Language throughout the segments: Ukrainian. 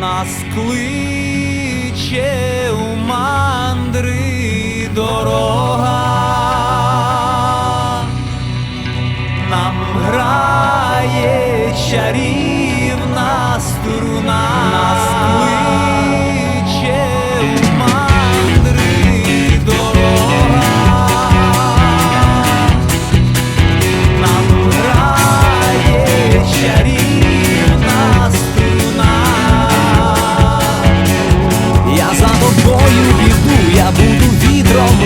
нас кличе у мандри дорога, нам грає чарівна струна, нас кличе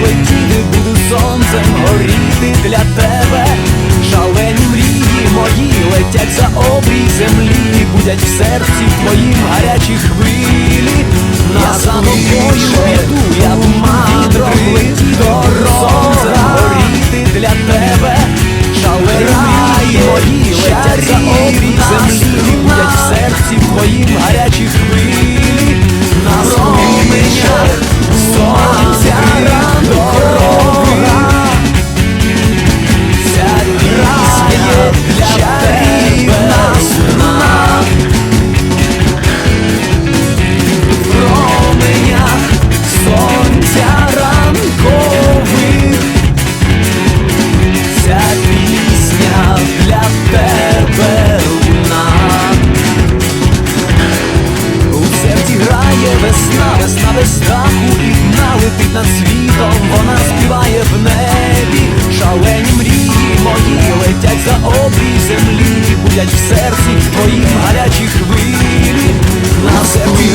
летіти, буду сонцем горіти для тебе. Шалені мрії мої летять за обрій землі, будять в серці твоїм гарячі хвилі. на за над світом, вона співає в небі, шалені мрії мої летять за обрій землі, будять в серці твоїм гарячі хвилі. На серці